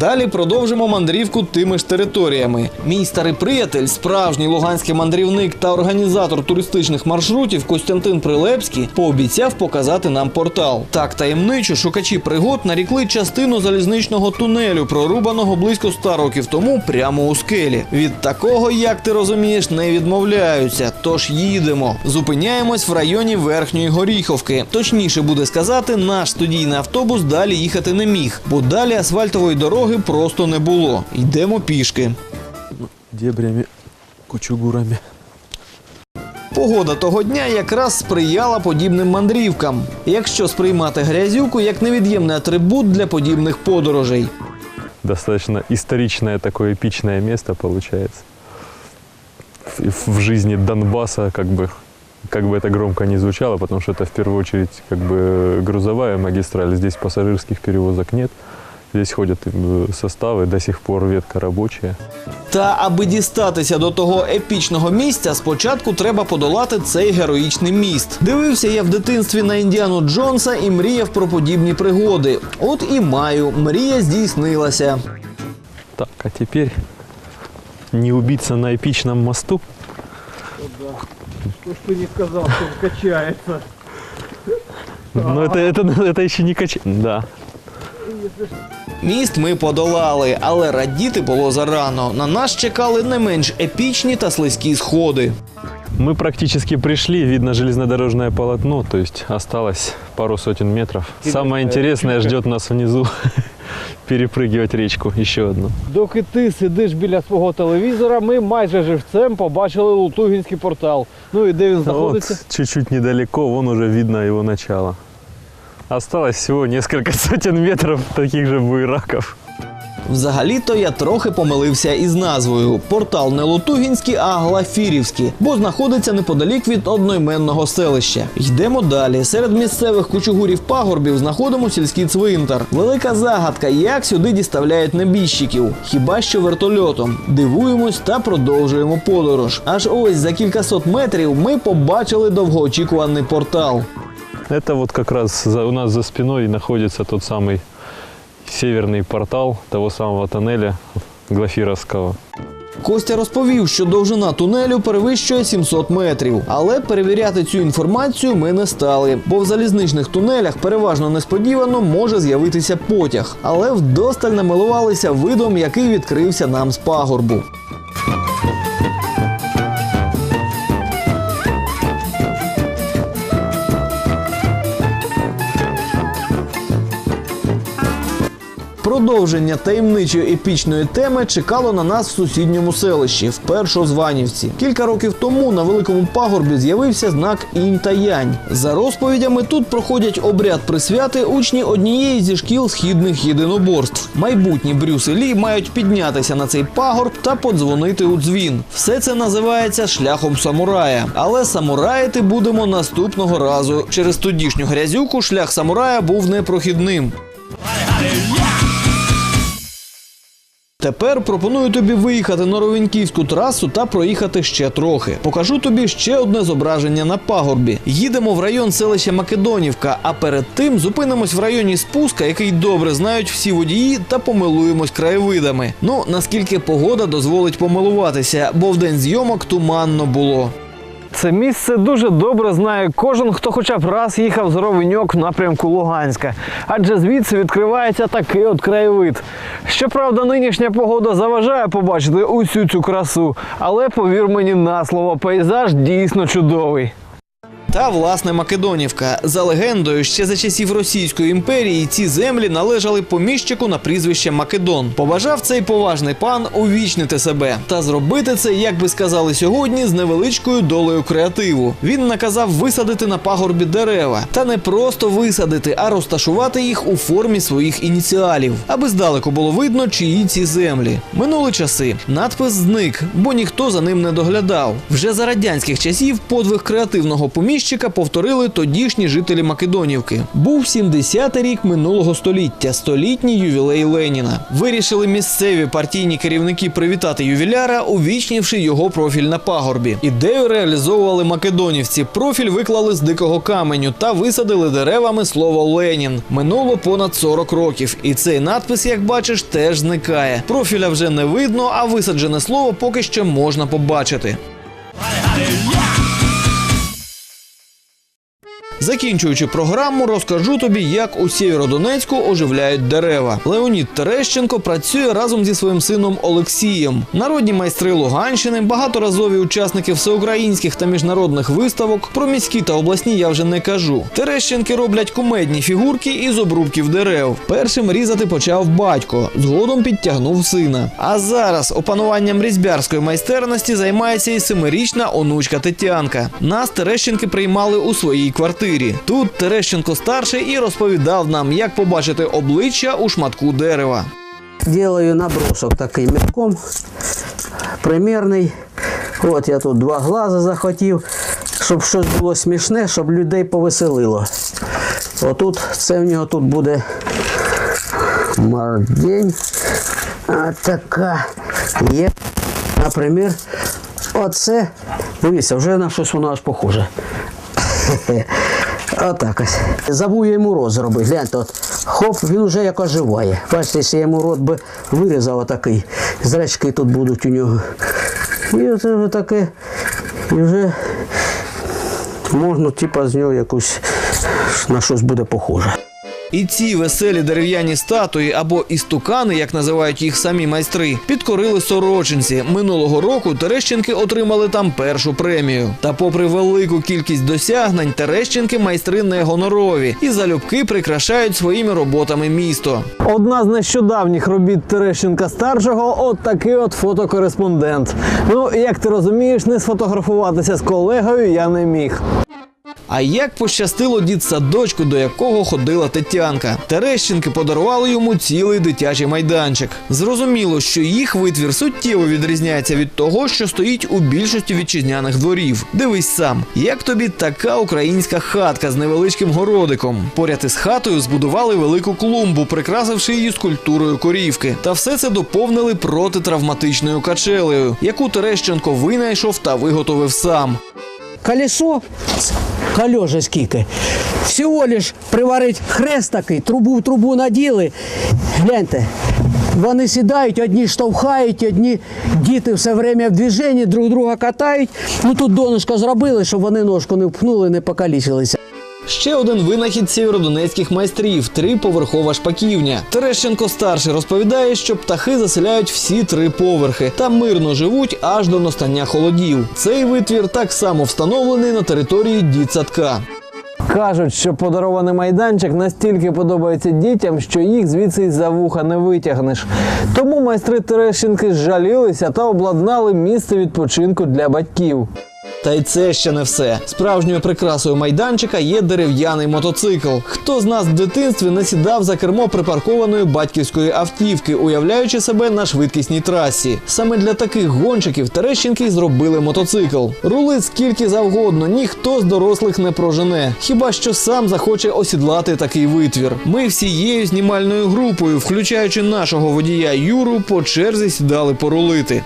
Далі продовжимо мандрівку тими ж територіями. Мій старий приятель, справжній луганський мандрівник та організатор туристичних маршрутів Костянтин Прилепський пообіцяв показати нам портал. Так таємничо шукачі пригод нарікли частину залізничного тунелю, прорубаного близько 100 років тому прямо у скелі. Від такого, як ти розумієш, не відмовляються. Тож їдемо. Зупиняємось в районі Верхньої Горіховки. Точніше буде сказати, наш студійний автобус далі їхати не міг, бо далі асфальтової дороги просто не було. Йдемо пішки. дебрями, кучугурами. Погода того дня якраз сприяла подібним мандрівкам, якщо сприймати грязюку як невід'ємний атрибут для подібних подорожей. Достаточно историчное такое эпичное место получается. В, в жизни Донбасса, как бы, как бы это громко не звучало, потому что это в первую очередь как бы грузовая магистраль. Здесь пассажирских перевозок нет. Здесь ходят э, составы, до сих пор ветка рабочая. Та аби дістатися до того епічного місця, спочатку треба подолати цей героїчний міст. Дивився я в дитинстві на Індіану Джонса і мріяв про подібні пригоди. От і маю, мрія здійснилася. Так, а теперь не убиться на эпичном мосту. То, что не сказал, что он качается. Но это, это, это еще не кач... Да. Міст ми подолали, але радіти було зарано. На нас чекали не менш епічні та слизькі сходи. Мы практически пришли, видно железнодорожное полотно, то есть осталось пару сотен метров. Самое интересное ждет нас внизу. Перепрыгивать речку, еще одну. Доки ти сидиш біля свого телевізора, ми майже живцем побачили Лутугінський портал. Ну і де він знаходиться? Чуть-чуть недалеко, вон уже видно его начало. Осталось всего несколько сотен метров таких же буераков. Взагалі-то я трохи помилився із назвою. Портал не Лутугінський, а Глафірівський, бо знаходиться неподалік від одноіменного селища. Йдемо далі. Серед місцевих кучугурів пагорбів знаходимо сільський цвинтар. Велика загадка, як сюди діставляють небіжчиків. Хіба що вертольотом. Дивуємось та продовжуємо подорож. Аж ось за кількасот метрів ми побачили довгоочікуваний портал. Это вот как раз за- у нас за спиной находится тот самый северный портал того самого тоннеля Глафировского. Костя розповів, що довжина тунелю перевищує 700 метрів. Але перевіряти цю інформацію ми не стали, бо в залізничних тунелях переважно несподівано може з'явитися потяг. Але вдосталь намилувалися видом, який відкрився нам з пагорбу. Продовження таємничої епічної теми чекало на нас в сусідньому селищі, в Першозванівці. Кілька років тому на великому пагорбі з'явився знак інь та янь. За розповідями тут проходять обряд присвяти учні однієї зі шкіл східних єдиноборств. Майбутні Брюс і Лі мають піднятися на цей пагорб та подзвонити у дзвін. Все це називається шляхом самурая. Але самураїти будемо наступного разу. Через тодішню грязюку шлях самурая був непрохідним. Тепер пропоную тобі виїхати на Ровеньківську трасу та проїхати ще трохи. Покажу тобі ще одне зображення на пагорбі. Їдемо в район селища Македонівка, а перед тим зупинимось в районі спуска, який добре знають всі водії, та помилуємось краєвидами. Ну наскільки погода дозволить помилуватися, бо в день зйомок туманно було. Це місце дуже добре знає кожен, хто хоча б раз їхав з Ровеньок в напрямку Луганська, адже звідси відкривається такий от краєвид. Щоправда, нинішня погода заважає побачити усю цю красу, але повір мені на слово, пейзаж дійсно чудовий. Та власне Македонівка. За легендою, ще за часів Російської імперії ці землі належали поміщику на прізвище Македон. Побажав цей поважний пан увічнити себе та зробити це, як би сказали сьогодні, з невеличкою долею креативу. Він наказав висадити на пагорбі дерева, та не просто висадити, а розташувати їх у формі своїх ініціалів, аби здалеку було видно, чиї ці землі. Минули часи. Надпис зник, бо ніхто за ним не доглядав. Вже за радянських часів подвиг креативного поміщика перебіжчика повторили тодішні жителі Македонівки. Був 70-й рік минулого століття, столітній ювілей Леніна. Вирішили місцеві партійні керівники привітати ювіляра, увічнівши його профіль на пагорбі. Ідею реалізовували македонівці. Профіль виклали з дикого каменю та висадили деревами слово Ленін. Минуло понад 40 років, і цей надпис, як бачиш, теж зникає. Профіля вже не видно, а висаджене слово поки що можна побачити. Закінчуючи програму, розкажу тобі, як у Сєвєродонецьку оживляють дерева. Леонід Терещенко працює разом зі своїм сином Олексієм. Народні майстри Луганщини, багаторазові учасники всеукраїнських та міжнародних виставок. Про міські та обласні я вже не кажу. Терещенки роблять кумедні фігурки із обрубків дерев. Першим різати почав батько, згодом підтягнув сина. А зараз опануванням різьбярської майстерності займається і семирічна онучка Тетянка. Нас Терещенки приймали у своїй квартирі. Тут Терещенко старший і розповідав нам, як побачити обличчя у шматку дерева. Делаю набросок такий мірком, примірний. От я тут два глаза захотів, щоб щось було смішне, щоб людей повеселило. Отут це в нього тут буде мордень. Така є. Наприклад, оце. Дивіться, вже на щось воно аж похоже. Отак ось. Забув я йому рот зробити. Гляньте, от хоп, він вже як оживає. Бачите, якщо я йому рот би вирізав отакий, зрачки тут будуть у нього. І оце вже таке, і вже можна, типа, з нього якусь на щось буде похоже. І ці веселі дерев'яні статуї або істукани, як називають їх самі майстри, підкорили сорочинці. Минулого року Терещенки отримали там першу премію. Та, попри велику кількість досягнень, Терещенки майстри не гонорові і залюбки прикрашають своїми роботами місто. Одна з нещодавніх робіт Терещенка старшого от такий от фотокореспондент. Ну, як ти розумієш, не сфотографуватися з колегою я не міг. А як пощастило дітсадочку, до якого ходила Тетянка. Терещенки подарували йому цілий дитячий майданчик. Зрозуміло, що їх витвір суттєво відрізняється від того, що стоїть у більшості вітчизняних дворів. Дивись сам, як тобі така українська хатка з невеличким городиком. Поряд із хатою збудували велику клумбу, прикрасивши її скульптурою корівки. Та все це доповнили протитравматичною качелею, яку Терещенко винайшов та виготовив сам. Колесо, колежа скільки. Всього лиш приварить хрест такий, трубу в трубу наділи. Гляньте, вони сідають, одні штовхають, одні діти все время в движенні, друг друга катають. Ну тут донышко зробили, щоб вони ножку не впнули, не покалічилися. Ще один винахід сєвєродонецьких майстрів триповерхова шпаківня. Терещенко старший розповідає, що птахи заселяють всі три поверхи та мирно живуть аж до настання холодів. Цей витвір так само встановлений на території дітсадка. Кажуть, що подарований майданчик настільки подобається дітям, що їх звідси за вуха не витягнеш. Тому майстри Терещенки зжалілися та обладнали місце відпочинку для батьків. Та й це ще не все. Справжньою прикрасою майданчика є дерев'яний мотоцикл. Хто з нас в дитинстві не сідав за кермо припаркованої батьківської автівки, уявляючи себе на швидкісній трасі? Саме для таких гонщиків Терещенки зробили мотоцикл. Рули скільки завгодно, ніхто з дорослих не прожене. Хіба що сам захоче осідлати такий витвір. Ми всією знімальною групою, включаючи нашого водія Юру, по черзі сідали порулити.